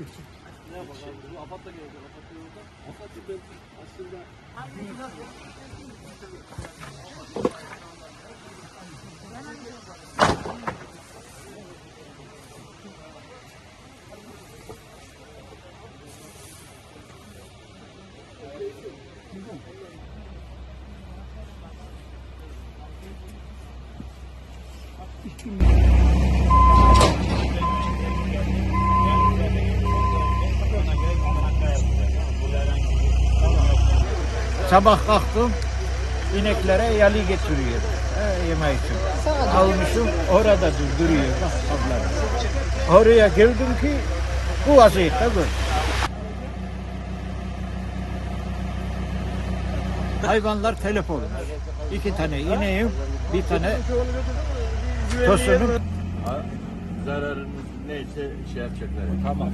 Ne yapalım? Bu Afat da geldi. Afat da yolda. Afat da ben aslında Sabah kalktım, ineklere yalı getiriyor. E, yemek için. Almışım, orada dur- duruyor. Bak abla. Oraya geldim ki bu vaziyette bu. Hayvanlar telef olmuş. İki tane ineğim, bir tane tosunum. Zararınız neyse şey yapacaklar. Tamam.